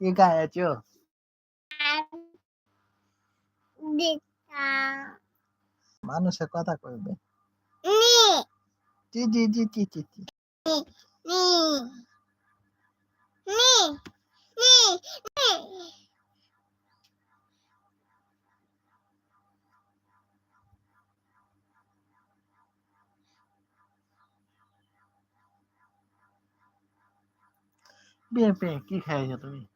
কি খাইছো দিতা মানুষে কথা কইবে নি জি জি জি জি জি জি নি নি নি নি বিয়ে পেয়ে কি খাইছো তুমি এ চুকা জি জি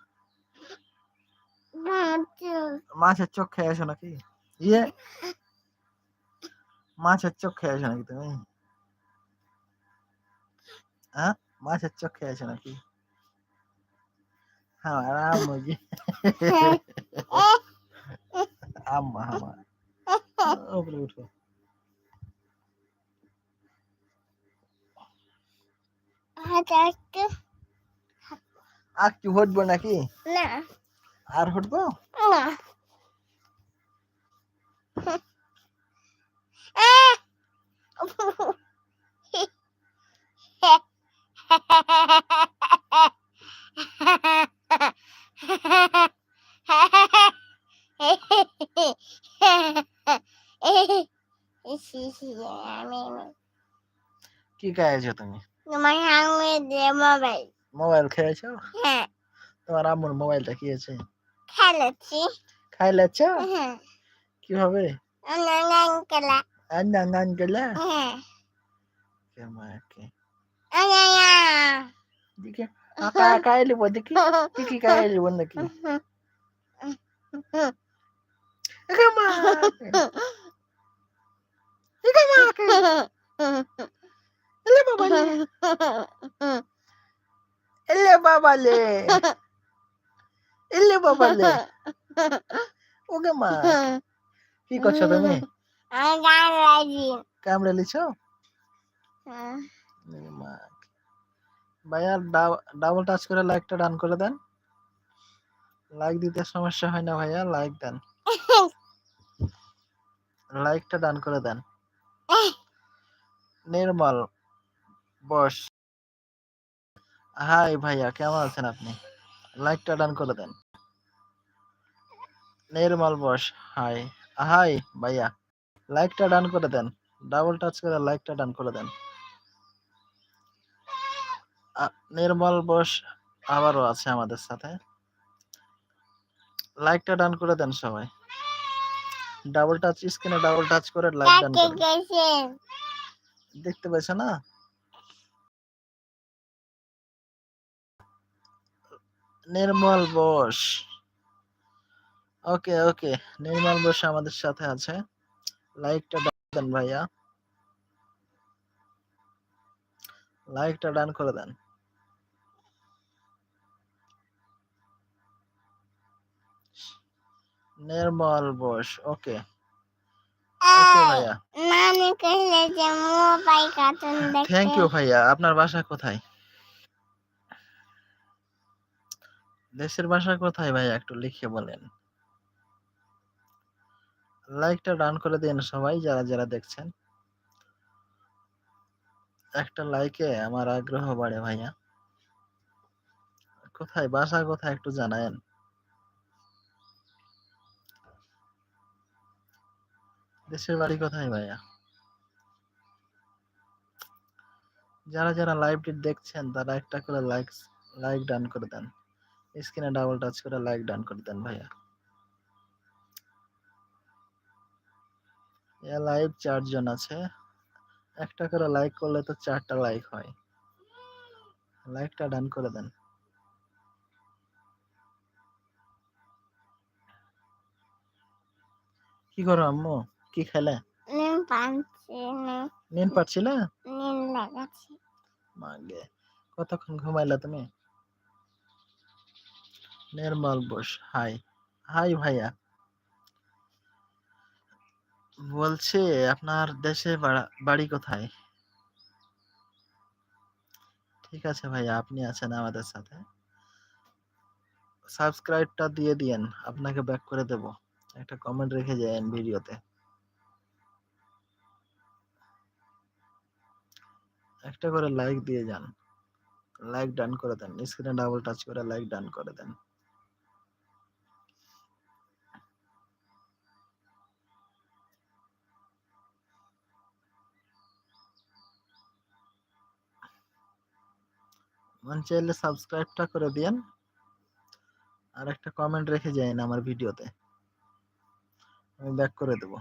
মাছের চোখ খেয়েছো নাকি? ইয়ে মাছের চোখ খেয়েছো নাকি তুমি? হ্যাঁ মাছের চোখ খেয়েছো নাকি? হ্যাঁ আরাম মুরগি। আম্মা আমার উপরে উঠো হাতে একটু আর কি? হটবো নাকি? না। আর হটবো না। কি খেয়েছো তুমি? তোমার সঙ্গে মোবাইল। মোবাইল খেয়েছো? হ্যাঁ। তোমার আম্মুর মোবাইলটা কি আছে? খেলেছি খাইলেছ হ্যাঁ কিভাবে অনলাইন খেলা আন্না নান গেলা হ্যাঁ কেমাকে অনলাইন দিকে আকা কাইলি বল দেখি কি কি কাইলি বল নাকি কেমাকে কেমাকে এলে বাবালে এলে বাবালে এলে বাবালে ওকে মা। কি করছ তুমি? আমি ক্যামেরা লিছো মা। ভাইয়া ডাবল টাচ করে লাইকটা ডান করে দেন। লাইক দিতে সমস্যা হয় না ভাইয়া লাইক দেন। লাইকটা ডান করে দেন। নির্মল বস। হাই ভাইয়া, কেমন আছেন আপনি? লাইকটা ডান করে দেন। নির্মল বস হাই হাই ভাইয়া। লাইকটা ডান করে দেন। ডাবল টাচ করে লাইকটা ডান করে দেন। নির্মল বস আবারও আছে আমাদের সাথে। লাইকটা ডান করে দেন সবাই। ডাবল টাচ স্ক্রিনে ডাবল টাচ করে লাইক ডান দেখতে পাইছো না? নির্মল বোস। ওকে ওকে। নির্মল বোস আমাদের সাথে আছে। লাইকটা দেন ভাইয়া। লাইকটা ডান করে দেন। Nirmal Bose okay. Thank you ভাইয়া। আপনার বাসা কোথায়? দেশের বাসা কোথায় ভাইয়া? একটু লিখে বলেন। লাইকটা ডান করে দিন সবাই, যারা যারা দেখছেন। একটা লাইকে আমার আগ্রহ বাড়ে ভাইয়া। কোথায়, বাসা কোথায় একটু জানায়েন। দেশের বাড়ি কোথায় ভাইয়া? যারা যারা লাইভটি দেখছেন, তারা একটা করে লাইক লাইক ডান করে দেন। স্ক্রিনে ডাবল টাচ করে লাইক ডান করে দেন ভাইয়া। লাইভ চারজন আছে। একটা করে লাইক করলে তো চারটা লাইক হয়। লাইকটা ডান করে দেন। কি করো আম্মু? কি খেলে? নিম পাঞ্চি নিন পারছিল নিম লাগাচ্ছি। মাগে। কতক্ষণ ঘুমাইলা তুমি? নির্মল বোস হাই হাই ভাইয়া। বলছি, আপনার দেশে বাড়ি কোথায়? ঠিক আছে ভাইয়া, আপনি আছেন আমাদের সাথে। সাবস্ক্রাইবটা দিয়ে দিয়েন, আপনাকে ব্যাক করে দেব। একটা কমেন্ট রেখে যান ভিডিওতে। একটা করে লাইক দিয়ে যান। লাইক ডান করে দেন। স্ক্রিনে ডাবল টাচ করে লাইক ডান করে দেন। মন চাইলে সাবস্ক্রাইবটা করে দিয়েন। আর একটা কমেন্ট রেখে যাইন আমার ভিডিওতে। আমি ব্যাক করে দেব।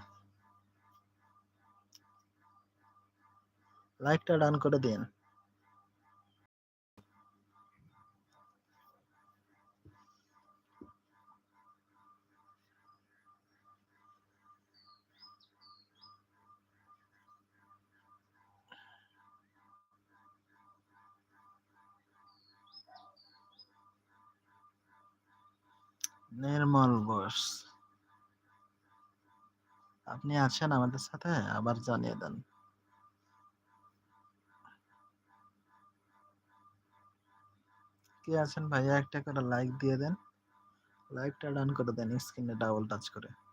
লাইকটা ডান করে দিন নির্মল বোস। আপনি আছেন আমাদের সাথে? আবার জানিয়ে দেন। কে আছেন ভাইয়া? একটা করে লাইক দিয়ে দেন। লাইকটা ডান করে দেন স্ক্রিনে ডাবল টাচ করে।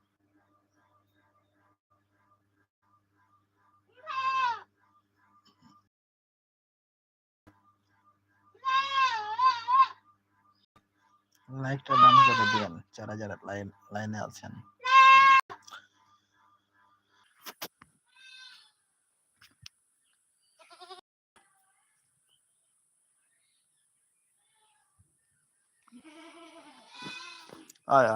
লাইকটা ডান করে দিন যারা যারা লাইন লাইনে আছেন আয়া